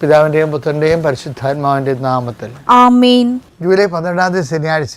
പിതാവിന്റെയും പുത്രന്റെയും പരിശുദ്ധാത്മാവിന്റെയും നാമത്തിൽ. ആമേൻ. ജൂലൈ പന്ത്രണ്ടാം തീയതി ശനിയാഴ്ച.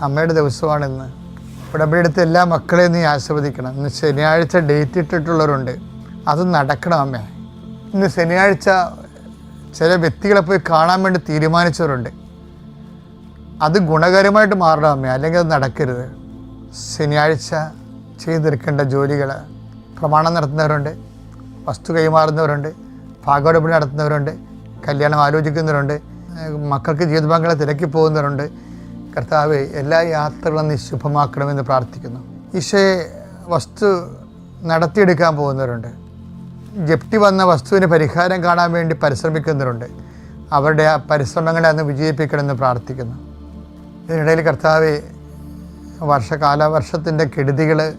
അമ്മയുടെ ദിവസമാണ് ഇന്ന് അടുത്ത് എല്ലാ മക്കളെയും നീ ആസ്വദിക്കണം ഇന്ന് ശനിയാഴ്ച ഡേറ്റ് ഇട്ടിട്ടുള്ളവരുണ്ട്. അത് നടക്കണം അമ്മ. ഇന്ന് ശനിയാഴ്ച ചില വ്യക്തികളെ പോയി കാണാൻ വേണ്ടി തീരുമാനിച്ചവരുണ്ട്. അത് ഗുണകരമായിട്ട് മാറണം അമ്മ. അല്ലെങ്കിൽ അത് നടക്കരുത്. ശനിയാഴ്ച ചെയ്തെടുക്കേണ്ട ജോലികൾ പ്രമാണം നടത്തുന്നവരുണ്ട് വസ്തു കൈമാറുന്നവരുണ്ട് ഭാഗവടപടി നടത്തുന്നവരുണ്ട് കല്യാണം ആലോചിക്കുന്നവരുണ്ട് മക്കൾക്ക് ജീവിതപങ്കാളെ തിരക്കി പോകുന്നവരുണ്ട്. കർത്താവ് എല്ലാ യാത്രകളും നീ ശുഭമാക്കണമെന്ന് പ്രാർത്ഥിക്കുന്നു. ഈശോയെ വസ്തു നടത്തിയെടുക്കാൻ പോകുന്നവരുണ്ട്. ജപ്തി വന്ന വസ്തുവിന് പരിഹാരം കാണാൻ വേണ്ടി പരിശ്രമിക്കുന്നവരുണ്ട്. അവരുടെ ആ പരിശ്രമങ്ങളെ അന്ന് വിജയിപ്പിക്കണമെന്ന് പ്രാർത്ഥിക്കുന്നു. ഇതിനിടയിൽ കർത്താവ് വർഷ കാലവർഷത്തിന്റെ കെടുതികൾ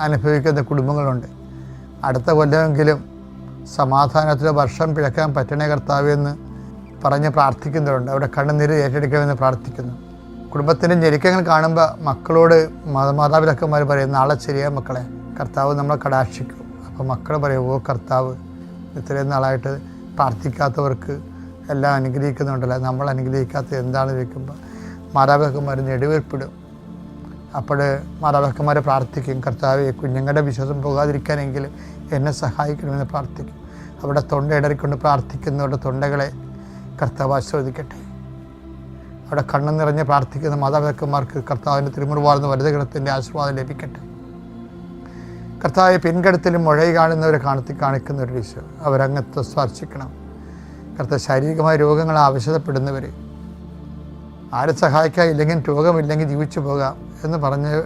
അനുഭവിക്കുന്ന കുടുംബങ്ങളുണ്ട്. അടുത്ത കൊല്ലമെങ്കിലും സമാധാനത്തിൽ വർഷം പിഴക്കാൻ പറ്റണേ കർത്താവ് എന്ന് പറഞ്ഞ് പ്രാർത്ഥിക്കുന്നവരുണ്ട്. അവരുടെ കണ്ണുനീര് ഏറ്റെടുക്കണമെന്ന് പ്രാർത്ഥിക്കുന്നു. കുടുംബത്തിന്റെ ഞെരുക്കങ്ങൾ കാണുമ്പോൾ മക്കളോട് മാത- മാതാപിതാക്കന്മാർ പറയും നാളെ ശരിയാ മക്കളെ. കർത്താവ് നമ്മളെ കടാക്ഷിക്കും. അപ്പോൾ മക്കൾ പറയും ഓ കർത്താവ് ഇത്രയും നാളായിട്ട് പ്രാർത്ഥിക്കാത്തവർക്ക് എല്ലാം അനുഗ്രഹിക്കുന്നുണ്ടല്ലോ. നമ്മൾ അനുഗ്രഹിക്കാത്തത് എന്താണെന്ന് ചോദിക്കുമ്പോൾ മാതാപിതാക്കന്മാർ നെടുവേർപ്പിടും അപ്പോൾ മാതാപിതാക്കന്മാർ പ്രാർത്ഥിക്കും. കർത്താവ് കുഞ്ഞുങ്ങളുടെ വിശ്വാസം പോകാതിരിക്കാനെങ്കിലും എന്നെ സഹായിക്കണമെന്ന് പ്രാർത്ഥിക്കും. അവിടെ തൊണ്ട ഇടറിക്കൊണ്ട് പ്രാർത്ഥിക്കുന്നവരുടെ തൊണ്ടകളെ കർത്താവ് ആസ്വദിക്കട്ടെ അവിടെ കണ്ണു നിറഞ്ഞ് പ്രാർത്ഥിക്കുന്ന മാതാപിതാക്കന്മാർക്ക് കർത്താവിന്റെ തിരുമുറുവാർന്ന വലുതഗ്രഹത്തിന്റെ ആശീർവാദം ലഭിക്കട്ടെ. കർത്താവ് പിൻകടത്തിലും മുഴ കാണുന്നവരെ കാണത്തി കാണിക്കുന്ന ഒരു ഈശോ. അവരങ്ങത്ത് സ്പർശിക്കണം. കർത്താവ് ശാരീരികമായ രോഗങ്ങൾ ആവശ്യപ്പെടുന്നവർ ആരെ സഹായിക്കാൻ ഇല്ലെങ്കിൽ രോഗമില്ലെങ്കിൽ ജീവിച്ചു പോകാം എന്ന് പറഞ്ഞ്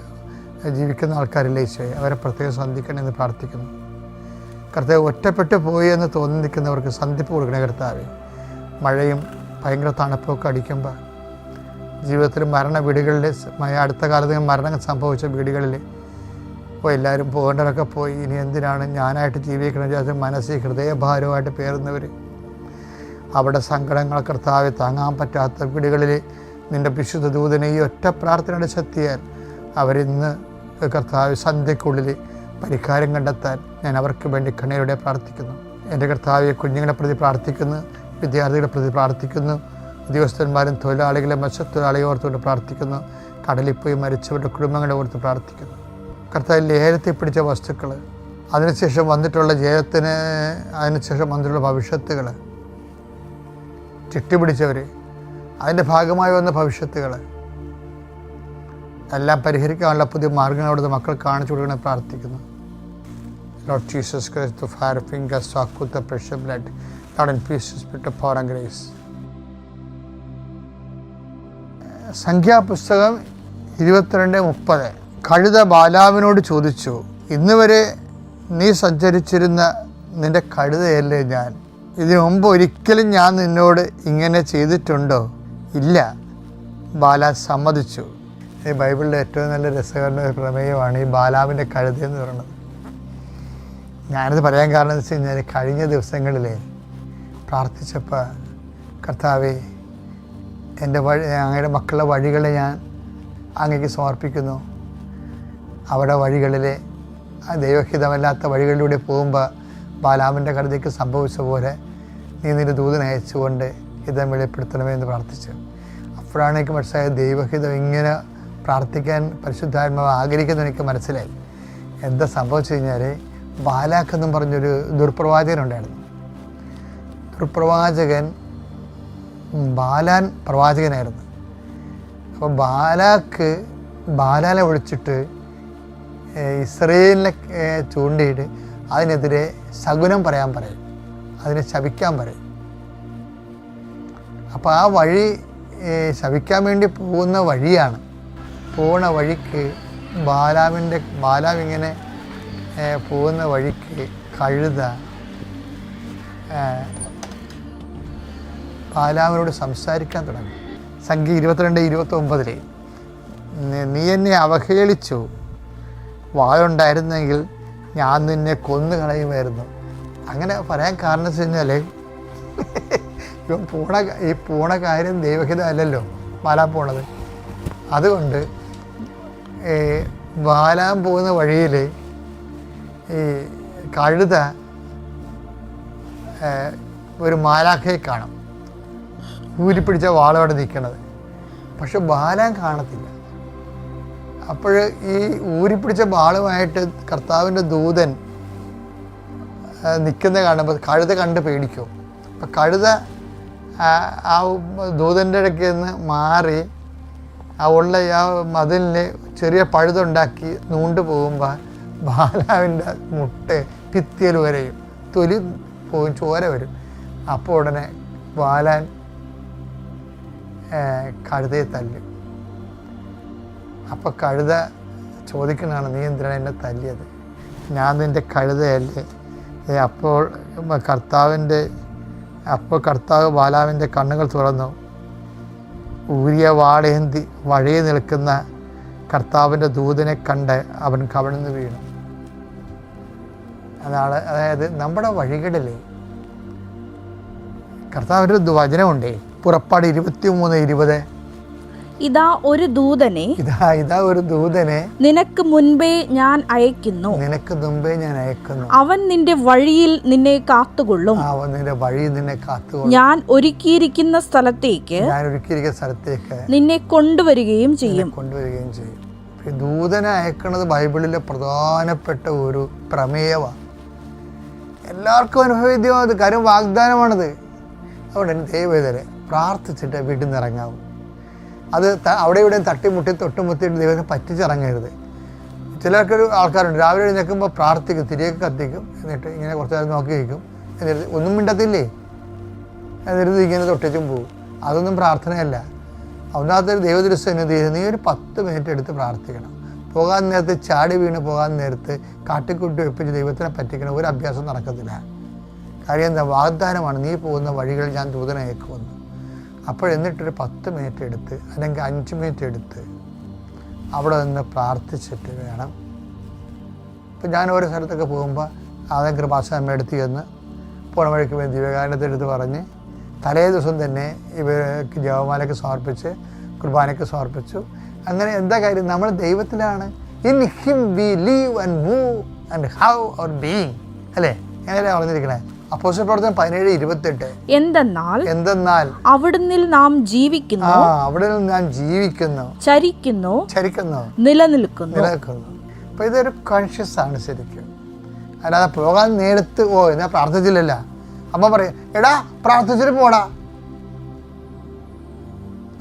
ജീവിക്കുന്ന ആൾക്കാരില്ലേ ഈശോയെ? അവരെ പ്രത്യേകം സന്ധിക്കണം എന്ന് പ്രാർത്ഥിക്കുന്നു. കർത്താവ് ഒറ്റപ്പെട്ടു പോയി എന്ന് തോന്നി നിൽക്കുന്നവർക്ക് സന്ധിപ്പ് കൊടുക്കണേ കർത്താവ്. മഴയും ഭയങ്കര തണുപ്പൊക്കെ അടിക്കുമ്പോൾ ജീവിതത്തിൽ മരണ വീടുകളിൽ അടുത്ത കാലത്ത് മരണം സംഭവിച്ച വീടുകളിൽ ഇപ്പോൾ എല്ലാവരും പോകേണ്ടവരൊക്കെ പോയി. ഇനി എന്തിനാണ് ഞാനായിട്ട് ജീവിക്കണം വിചാരിച്ച് മനസ്സിൽ ഹൃദയഭാരമായിട്ട് പേറുന്നവർ അവിടെ സങ്കടങ്ങൾ കർത്താവ് താങ്ങാൻ പറ്റാത്ത വീടുകളിൽ നിന്റെ വിശുദ്ധ ദൂതനെ ഈ ഒറ്റ പ്രാർത്ഥനയുടെ ശക്തിയാൽ അവരിന്ന് കർത്താവ് സന്ധ്യക്കുള്ളിൽ പരിഹാരം കണ്ടെത്താൻ ഞാൻ അവർക്ക് വേണ്ടി കണ്ണീരോടെ പ്രാർത്ഥിക്കുന്നു. എന്റെ കർത്താവ് കുഞ്ഞുങ്ങളെ പ്രതി പ്രാർത്ഥിക്കുന്നു. വിദ്യാർത്ഥികളെ പ്രതി പ്രാർത്ഥിക്കുന്നു. ഉദ്യോഗസ്ഥന്മാരും തൊഴിലാളികളെ മത്സ്യത്തൊഴിലാളിയെ ഓർത്തുകൊണ്ട് പ്രാർത്ഥിക്കുന്നു. കടലിൽ പോയി മരിച്ചവരുടെ കുടുംബങ്ങളെ ഓർത്ത് പ്രാർത്ഥിക്കുന്നു. കർത്താവ് ലേലത്തിൽ പിടിച്ച വസ്തുക്കൾ അതിനുശേഷം വന്നിട്ടുള്ള ജയത്തിന് അതിനുശേഷം വന്നിട്ടുള്ള ഭവിഷ്യത്തുകൾ ചിട്ടിപിടിച്ചവർ അതിന്റെ ഭാഗമായി വന്ന ഭവിഷ്യത്തുകൾ എല്ലാം പരിഹരിക്കാനുള്ള പുതിയ മാർഗങ്ങൾ അവിടുത്തെ മക്കൾ കാണിച്ചു കൊടുക്കണേ പ്രാർത്ഥിക്കുന്നു. Lord Jesus Christ, fire finger fingers, precious blood Lord precious blood, for and grace. സംഖ്യാപുസ്തകം ഇരുപത്തിരണ്ട് മുപ്പത്. കഴുത ബാലാവിനോട് ചോദിച്ചു ഇന്ന് വരെ നീ സഞ്ചരിച്ചിരുന്ന നിന്റെ കഴുതയല്ലേ ഞാൻ? ഇതിനു മുമ്പ് ഒരിക്കലും ഞാൻ നിന്നോട് ഇങ്ങനെ ചെയ്തിട്ടുണ്ടോ? ഇല്ല ബാല സമ്മതിച്ചു. ഈ ബൈബിളിലെ ഏറ്റവും നല്ല രസകരമായ പ്രമേയമാണ് ഈ ബാലാവിന്റെ കഴുത എന്ന് പറയുന്നത്. ഞാനത് പറയാൻ കാരണം എന്ന് വെച്ച് കഴിഞ്ഞാൽ കഴിഞ്ഞ ദിവസങ്ങളിൽ പ്രാർത്ഥിച്ചപ്പോൾ കർത്താവെ എന്റെ വഴി അങ്ങയുടെ മക്കളുടെ വഴികളെ ഞാൻ അങ്ങേക്ക് സമർപ്പിക്കുന്നു. അവിടെ വഴികളിലെ ദൈവഹിതമല്ലാത്ത വഴികളിലൂടെ പോകുമ്പോൾ ബാലാമിന്റെ കടുതിക്ക് സംഭവിച്ച പോലെ നീ നിന്റെ ദൂതൻ അയച്ചുകൊണ്ട് ഹിതം വെളിപ്പെടുത്തണമേ എന്ന് പ്രാർത്ഥിച്ചു. അപ്പോഴാണ് എനിക്ക് മനസ്സിലായത് ദൈവഹിതം ഇങ്ങനെ പ്രാർത്ഥിക്കാൻ പരിശുദ്ധാത്മാവ് ആഗ്രഹിക്കുന്നു എനിക്ക് മനസ്സിലായി. എന്താ സംഭവിച്ചു കഴിഞ്ഞാൽ ബാലാക്കെന്നും പറഞ്ഞൊരു ദുർപ്രവാചകനുണ്ടായിരുന്നു ദുർപ്രവാചകൻ ബാലാൻ പ്രവാചകനായിരുന്നു. അപ്പോൾ ബാലാക്ക് ബാലാനെ ഒഴിച്ചിട്ട് ഇസ്രയേലിനെ ചൂണ്ടിയിട്ട് അതിനെതിരെ ശകുനം പറയാൻ പറയും അതിനെ ശപിക്കാൻ പറയും അപ്പോൾ ആ വഴി ശപിക്കാൻ വേണ്ടി പോകുന്ന വഴിയാണ്. പോണ വഴിക്ക് ബാലാവിന്റെ ബാലാവ് ഇങ്ങനെ പോകുന്ന വഴിക്ക് കഴുത ബാലാവിനോട് സംസാരിക്കാൻ തുടങ്ങി. സംഖ്യ ഇരുപത്തിരണ്ട് ഇരുപത്തി ഒമ്പതിൽ നീ എന്നെ അവഹേളിച്ചു. വാഴുണ്ടായിരുന്നെങ്കിൽ ഞാൻ നിന്നെ കൊന്നു കളയുമായിരുന്നു അങ്ങനെ പറയാൻ കാരണം വെച്ച് കഴിഞ്ഞാൽ ഇവൻ പോണ ഈ പോണ കാര്യം ദൈവഹിത അല്ലല്ലോ ബാലാൻ പോണത്. അതുകൊണ്ട് ബാലാൻ പോകുന്ന വഴിയിൽ ഈ കഴുത ഒരു മാലാഖയെ കാണും. ഊരിപ്പിടിച്ച വാളോടെ നിൽക്കണത് പക്ഷെ ബാലാൻ കാണത്തില്ല. അപ്പോൾ ഈ ഊരിപ്പിടിച്ച ബാളുമായിട്ട് കർത്താവിന്റെ ദൂതൻ നിൽക്കുന്ന കാണുമ്പോൾ കഴുത കണ്ട് പേടിക്കും. അപ്പം കഴുത ആ ദൂതന്റെ ഇടയ്ക്ക് നിന്ന് മാറി ആ ഉള്ള ആ മതിലിന് ചെറിയ പഴുതുണ്ടാക്കി നൂണ്ട് പോകുമ്പോൾ ബാലാവിന്റെ മുട്ട ഭിത്തിയിൽ വരെയും തൊലി പോകും ചോര വരും. അപ്പോൾ ഉടനെ ബാലാൻ കഴുതയെ തല്ലി. അപ്പോൾ കഴുത ചോദിക്കണാണ് നീ എന്തിനാണ് എന്നെ തല്ലിയത്? ഞാൻ നിന്റെ കഴുതയല്ലേ. അപ്പോൾ കർത്താവിന്റെ അപ്പോൾ കർത്താവ് ബാലാവിന്റെ കണ്ണുകൾ തുറന്നു. ഊരിയ വാളേന്തി വഴിയെ നിൽക്കുന്ന കർത്താവിന്റെ ദൂതനെ കണ്ട് അവൻ കവിഴ്ന്നു വീണു. അതാണ് അതായത് നമ്മുടെ വഴികളിൽ കർത്താവിന്റെ വചനമുണ്ടേ പുറപ്പാട് ഇരുപത്തി മൂന്ന് ഇരുപത്. ഇതാ ഒരു ദൂതനെ ഇതാ ഇതാ ഒരു ദൂതനെ നിനക്ക് മുൻപേ ഞാൻ അയക്കുന്നു. നിനക്ക് മുൻപേ ഞാൻ അയക്കുന്നു. അവൻ നിന്റെ വഴിയിൽ നിന്നെ കാത്തുകൊള്ളും. അവൻ നിന്റെ വഴിയിൽ നിന്നെ കാത്തുകൊള്ളും. ഞാൻ ഒരുക്കിയിരിക്കുന്ന സ്ഥലത്തേക്ക് ഞാൻ ഒരുക്കിയിരിക്കുന്ന സ്ഥലത്തേക്ക് നിന്നെ കൊണ്ടുവരികയും ചെയ്യും. കൊണ്ടുവരികയും ചെയ്യും. ദൂതനെ അയക്കുന്നത് ബൈബിളിലെ പ്രധാനപ്പെട്ട ഒരു പ്രമേയമാണ് എല്ലാവർക്കും അനുഭവേദ്യമാണത് കാര്യം വാഗ്ദാനമാണത്. എന്റെ ദൈവവേദരെ പ്രാർത്ഥിച്ചിട്ട് വീട്ടിൽ നിന്ന് ഇറങ്ങാവും. അത് അവിടെ ഇവിടെ തട്ടിമുട്ടി തൊട്ടുമുട്ടി ദൈവത്തെ പറ്റിച്ചിറങ്ങരുത്. ചിലർക്കൊരു ആൾക്കാരുണ്ട് രാവിലെ എഴുന്നേൽക്കുമ്പോൾ പ്രാർത്ഥിക്കും തിരിയൊക്കെ കത്തിക്കും എന്നിട്ട് ഇങ്ങനെ കുറച്ച് നേരം നോക്കി വയ്ക്കും എന്നിട്ട് ഒന്നും മിണ്ടത്തില്ലേ? എന്നിട്ട് ഇങ്ങനെ തൊട്ടിച്ചും പോകും അതൊന്നും പ്രാർത്ഥനയല്ല. ഒന്നാമത്തെ ദൈവദൃശ്യനത് നീ ഒരു പത്ത് മിനിറ്റ് എടുത്ത് പ്രാർത്ഥിക്കണം. പോകാൻ നേരത്ത് ചാടി വീണ് പോകാൻ നേരത്ത് കാട്ടിക്കുട്ടി വെപ്പിച്ച് ദൈവത്തിനെ പറ്റിക്കണം ഒരു അഭ്യാസം നടക്കത്തില്ല. കാര്യം എന്താ വാഗ്ദാനമാണ് നീ പോകുന്ന വഴികൾ ഞാൻ ദൂതനെ എന്നിട്ടൊരു പത്ത് മിനിറ്റ് എടുത്ത് അല്ലെങ്കിൽ അഞ്ച് മിനിറ്റ് എടുത്ത് അവിടെ നിന്ന് പ്രാർത്ഥിച്ചിട്ട് വേണം. ഇപ്പം ഞാൻ ഓരോ സ്ഥലത്തൊക്കെ പോകുമ്പോൾ ആദ്യം കൃപാസനമ്മ എടുത്ത് ചെന്ന് പോണ വഴിക്ക് വേണ്ടി ദിവ്യകാരണത്തെ എടുത്ത് പറഞ്ഞ് തലേ ദിവസം തന്നെ ഇവർക്ക് ജവമാലയ്ക്ക് സമർപ്പിച്ച് കുർബാനയ്ക്ക് സമർപ്പിച്ചു. അങ്ങനെ എന്താ കാര്യം? നമ്മൾ ദൈവത്തിലാണ്. In him we live and move and have our being അല്ലേ? എങ്ങനെയാണ് പറഞ്ഞിരിക്കണേ? അപ്പോസ്റ്റൽ പ്രവർത്തനം പതിനേഴ് ഇരുപത്തെട്ട്. എന്തെന്നാൽ എന്തെന്നാൽ അവിടുന്ന് നാം ജീവിക്കുന്നു അവിടെ ഞാൻ ജീവിക്കുന്നു ചരിക്കുന്നു ചരിക്കുന്നു നിലനിൽക്കുന്നു. നിലനിൽക്കുന്നു. അപ്പോൾ ഇതൊരു കോൺഷ്യസ് ആണ് ശരിക്കും. അല്ലാതെ പോകാൻ നേരത്ത് ഓ എന്നാ പ്രാർത്ഥിച്ചില്ലല്ല. അമ്മ പറയും എടാ പ്രാർത്ഥിച്ചിട്ട് പോടാ.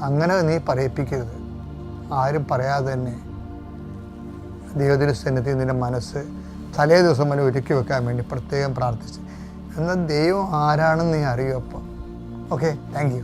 അങ്ങനെ നീ പറയിപ്പിക്കരുത്. ആരും പറയാതെ തന്നെ ദൈവത്തിന്റെ സന്നിധി നിന്റെ മനസ്സ് തലേ ദിവസം വരെ ഒരുക്കി വെക്കാൻ വേണ്ടി പ്രത്യേകം പ്രാർത്ഥിച്ച് എന്നാൽ ദൈവം ആരാണെന്ന് നീ അറിയൂ അപ്പം. Okay thank you